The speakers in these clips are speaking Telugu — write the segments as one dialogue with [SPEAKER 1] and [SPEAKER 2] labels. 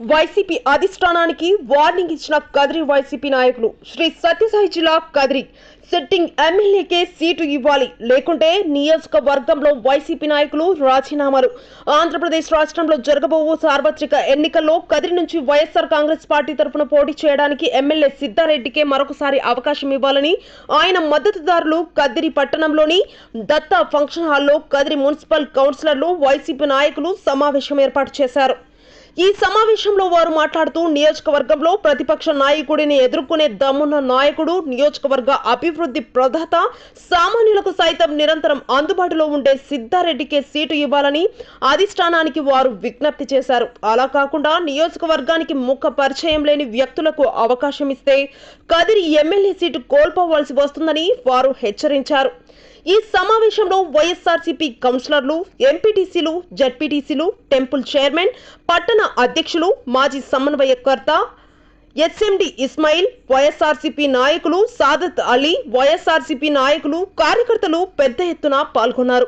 [SPEAKER 1] వైసీపీ అధిష్టానానికి వార్నింగ్ ఇచ్చిన కదిరి వైసీపీ నాయకులు శ్రీ సత్యసాయి జిల్లా కదిరి. సిట్టింగ్ ఎమ్మెల్యేకే సీటు ఇవ్వాలి. లేకుంటే నియోజకవర్గంలో వైసీపీ నాయకులు రాజీనామాలు. ఆంధ్రప్రదేశ్ రాష్ట్రంలో జరగబోవు సార్వత్రిక ఎన్నికల్లో కదిరి నుంచి వైఎస్ఆర్ కాంగ్రెస్ పార్టీ తరఫున పోటీ చేయడానికి ఎమ్మెల్యే సిద్ధారెడ్డికే మరొకసారి అవకాశం ఇవ్వాలని ఆయన మద్దతుదారులు కదిరి పట్టణంలోని దత్తా ఫంక్షన్ హాల్లో కదిరి మున్సిపల్ కౌన్సిలర్లు వైసీపీ నాయకులు సమావేశం ఏర్పాటు చేశారు. ఈ సమావేశంలో వారు మాట్లాడుతూ నియోజకవర్గంలో ప్రతిపక్ష నాయకుడిని ఎదుర్కొనే దమ్మున్న నాయకుడు నియోజకవర్గ అభివృద్ధి ప్రదాత సామాన్యులకు సైతం నిరంతరం అందుబాటులో ఉండే సిద్ధారెడ్డికే సీటు ఇవ్వాలని అధిష్టానానికి వారు విజ్ఞప్తి చేశారు. అలా కాకుండా నియోజకవర్గానికి ముఖ పరిచయం లేని వ్యక్తులకు అవకాశం ఇస్తే కదిరి ఎమ్మెల్యే సీటు కోల్పోవలసి వస్తుందని వారు హెచ్చరించారు. ఈ సమావేశంలో వైఎస్ఆర్సీపీ కౌన్సిలర్లు ఎంపీటీసీలు జడ్పీటీసీలు టెంపుల్ చైర్మన్ పట్టణ అధ్యక్షులు మాజీ సమన్వయకర్త హెచ్ఎండి ఇస్మాయిల్ వైఎస్ఆర్సీపీ నాయకులు సాదత్ అలీ వైఎస్ఆర్సీపీ నాయకులు కార్యకర్తలు పెద్ద ఎత్తున పాల్గొన్నారు.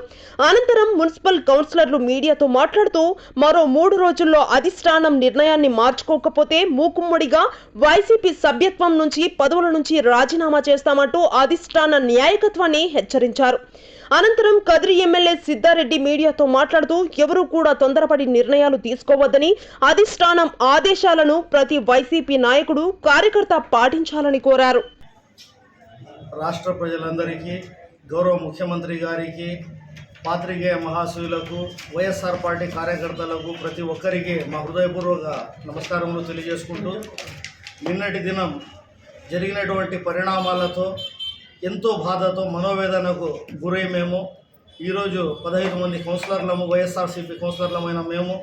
[SPEAKER 1] అనంతరం మున్సిపల్ కౌన్సిలర్లు మీడియాతో మాట్లాడుతూ మరో మూడు రోజుల్లో అధిష్టానం నిర్ణయాన్ని మార్చుకోకపోతే మూకుమ్మడిగా వైసీపీ సభ్యత్వం నుంచి పదవుల నుంచి రాజీనామా చేస్తామంటూ అధిష్టాన న్యాయకత్వాన్ని హెచ్చరించారు. అనంతరం కదిరి ఎమ్మెల్యే సిద్ధారెడ్డి మీడియాతో మాట్లాడుతూ ఎవరూ కూడా తొందరపడి నిర్ణయాలు తీసుకోవద్దని అధిష్టానం ఆదేశాలను ప్రతి వైసీపీ నాయకుడు కార్యకర్త పాటించాలని కోరారు.
[SPEAKER 2] రాష్ట్ర ప్రజలందరికీ గౌరవ ముఖ్యమంత్రి గారికి పాత్రికేయ మహాశయులకు వైఎస్ఆర్ పార్టీ కార్యకర్తలకు ప్రతి ఒక్కరికి మా హృదయపూర్వక నమస్కారములు తెలియజేసుకుంటూ నిన్నటి దినం జరిగినటువంటి పరిణామాలతో ఎంతో బాధతో మనోవేదనకు గురై మేము. ఈరోజు పదహైదు మంది కౌన్సిలర్లము వైఎస్ఆర్సీపీ కౌన్సిలర్లమైన మేము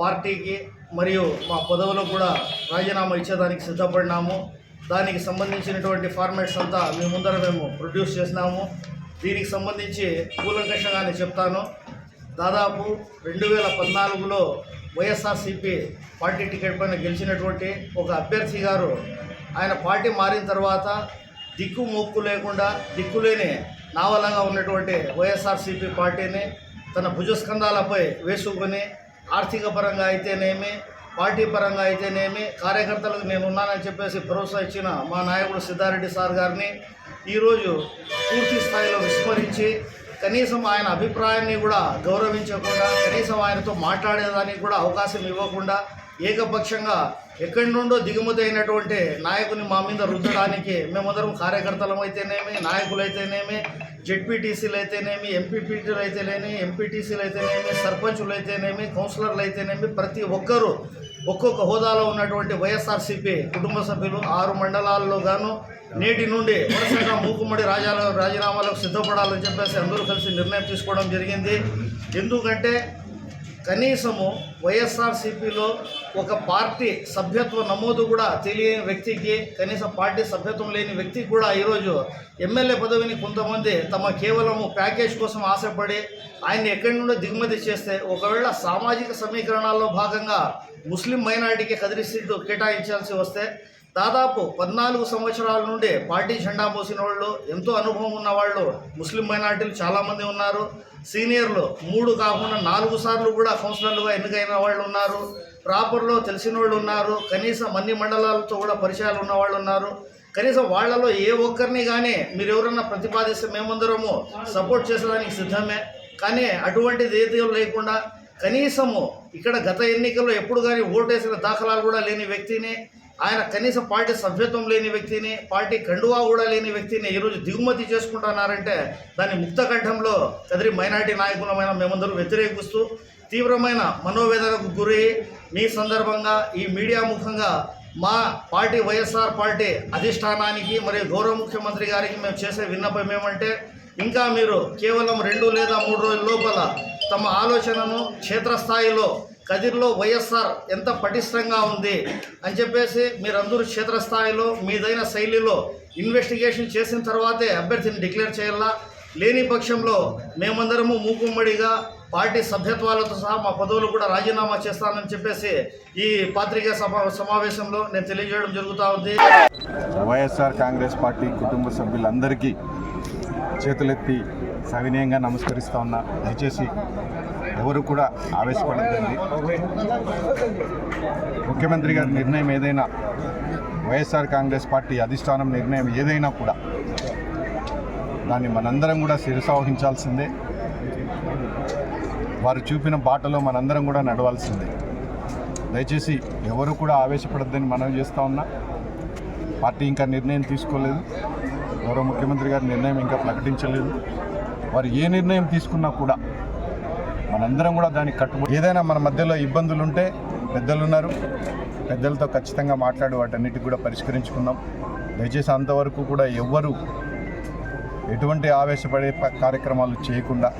[SPEAKER 2] పార్టీకి మరియు మా పదవులు కూడా రాజీనామా ఇచ్చేదానికి సిద్ధపడినాము. దానికి సంబంధించినటువంటి ఫార్మాట్స్ అంతా మీ ముందర మేము ప్రొడ్యూస్ చేసినాము. దీనికి సంబంధించి కూలంకషంగానే చెప్తాను. దాదాపు రెండు వేల పద్నాలుగులో వైఎస్ఆర్సీపీ పార్టీ టికెట్ పైన గెలిచినటువంటి ఒక అభ్యర్థి గారు ఆయన పార్టీ మారిన తర్వాత దిక్కు మొక్కు లేకుండా దిక్కులేని నావలంగా ఉన్నటువంటి వైఎస్ఆర్సీపీ పార్టీని తన భుజస్కంధాలపై వేసుకొని ఆర్థిక పరంగా అయితేనేమి పార్టీ పరంగా అయితేనేమి కార్యకర్తలకు నేను ఉన్నానని చెప్పేసి భరోసా ఇచ్చిన మా నాయకుడు సిద్ధారెడ్డి సార్ గారిని ఈరోజు పూర్తి స్థాయిలో విస్మరించి కనీసం ఆయన అభిప్రాయాన్ని కూడా గౌరవించకుండా కనీసం ఆయనతో మాట్లాడేదానికి కూడా అవకాశం ఇవ్వకుండా ఏకపక్షంగా ఎక్కడి నుండో దిగుమతి అయినటువంటి నాయకుని మా మీద రుద్దడానికి మేమందరం కార్యకర్తలం అయితేనేమి నాయకులు అయితేనేమి జెడ్పీటీసీలు అయితేనేమి ఎంపీపీటీలు అయితేనేమి ఎంపీటీసీలు అయితేనేమి సర్పంచులు అయితేనేమి కౌన్సిలర్లు అయితేనేమి ప్రతి ఒక్కరూ ఒక్కొక్క హోదాలో ఉన్నటువంటి వైఎస్ఆర్సీపీ కుటుంబ సభ్యులు ఆరు మండలాల్లో గాను నేటి నుండి వరుసగా మూకుమ్మడి రాజాల రాజీనామాలకు సిద్ధపడాలని చెప్పేసి అందరూ కలిసి నిర్ణయం తీసుకోవడం జరిగింది. ఎందుకంటే కనీసము వైఎస్ఆర్సీపీలో ఒక పార్టీ సభ్యత్వ నమోదు కూడా తెలియని వ్యక్తికి కనీసం పార్టీ సభ్యత్వం లేని వ్యక్తికి కూడా ఈరోజు ఎమ్మెల్యే పదవిని కొంతమంది తమ కేవలము ప్యాకేజ్ కోసం ఆశపడి ఆయన్ని ఎక్కడి నుండో దిగుమతి చేస్తే ఒకవేళ సామాజిక సమీకరణాల్లో భాగంగా ముస్లిం మైనారిటీకి కదిరి సీటు కేటాయించాల్సి వస్తే దాదాపు పద్నాలుగు సంవత్సరాల నుండి పార్టీ జెండా మోసిన వాళ్ళు ఎంతో అనుభవం ఉన్న వాళ్ళు ముస్లిం మైనార్టీలు చాలామంది ఉన్నారు. సీనియర్లు మూడు కాకుండా నాలుగు సార్లు కూడా కౌన్సిలర్లుగా ఎన్నికైన వాళ్ళు ఉన్నారు. ప్రాపర్లో తెలిసిన వాళ్ళు ఉన్నారు. కనీసం అన్ని మండలాలతో కూడా పరిచయాలు ఉన్న వాళ్ళు ఉన్నారు. కనీసం వాళ్ళలో ఏ ఒక్కరిని కానీ మీరు ఎవరన్నా ప్రతిపాదిస్తే మేమందరము సపోర్ట్ చేసేదానికి సిద్ధమే. కానీ అటువంటిది ఏది లేకుండా కనీసము ఇక్కడ గత ఎన్నికల్లో ఎప్పుడు కానీ ఓటేసిన దాఖలాలు కూడా లేని వ్యక్తిని ఆయన కనీసం పార్టీ సభ్యత్వం లేని వ్యక్తిని పార్టీ కండువా కూడా లేని వ్యక్తిని ఈరోజు దిగుమతి చేసుకుంటున్నారంటే దాన్ని ముక్త కంఠంలో కదిరి మైనార్టీ నాయకులమైన మేమందరూ వ్యతిరేకిస్తూ తీవ్రమైన మనోవేదనకు గురి మీ సందర్భంగా ఈ మీడియా ముఖంగా మా పార్టీ వైఎస్ఆర్ పార్టీ అధిష్టానానికి మరియు గౌరవ ముఖ్యమంత్రి గారికి మేము చేసే విన్నపం ఏమంటే ఇంకా మీరు కేవలం రెండు లేదా మూడు రోజుల లోపల తమ ఆలోచనను క్షేత్రస్థాయిలో కదిర్లో వైఎస్ఆర్ ఎంత పటిష్టంగా ఉంది అని చెప్పేసి మీరందరూ క్షేత్రస్థాయిలో మీదైన శైలిలో ఇన్వెస్టిగేషన్ చేసిన తర్వాతే అభ్యర్థిని డిక్లేర్ చేయాలా? లేని పక్షంలో మేమందరము మూకుమ్మడిగా పార్టీ సభ్యత్వాలతో సహా మా పదవులు కూడా రాజీనామా చేస్తానని చెప్పేసి ఈ పాత్రికా సమా సమావేశంలో నేను తెలియజేయడం జరుగుతూ ఉంది.
[SPEAKER 3] వైఎస్ఆర్ కాంగ్రెస్ పార్టీ కుటుంబ సభ్యులందరికీ చేతులెత్తి సవినయంగా నమస్కరిస్తా ఉన్నా దయచేసి ఎవరు కూడా ఆవేశపడద్దండి ముఖ్యమంత్రి గారి నిర్ణయం ఏదైనా వైఎస్ఆర్ కాంగ్రెస్ పార్టీ అధిష్టానం నిర్ణయం ఏదైనా కూడా దాన్ని మనందరం కూడా శిరసావహించాల్సిందే. వారు చూపిన బాటలో మనందరం కూడా నడవాల్సిందే. దయచేసి ఎవరు కూడా ఆవేశపడద్దని మనం చేస్తూ ఉన్నా పార్టీ ఇంకా నిర్ణయం తీసుకోలేదు. గౌరవ ముఖ్యమంత్రి గారి నిర్ణయం ఇంకా ప్రకటించలేదు. వారు ఏ నిర్ణయం తీసుకున్నా కూడా మనందరం కూడా దానికి కట్టుబడి ఏదైనా మన మధ్యలో ఇబ్బందులు ఉంటే పెద్దలు ఉన్నారు. పెద్దలతో ఖచ్చితంగా మాట్లాడి వాటన్నిటికి కూడా పరిష్కరించుకున్నాం దయచేసి అంతవరకు కూడా ఎవ్వరు ఎటువంటి ఆవేశపడే కార్యక్రమాలు చేయకుండా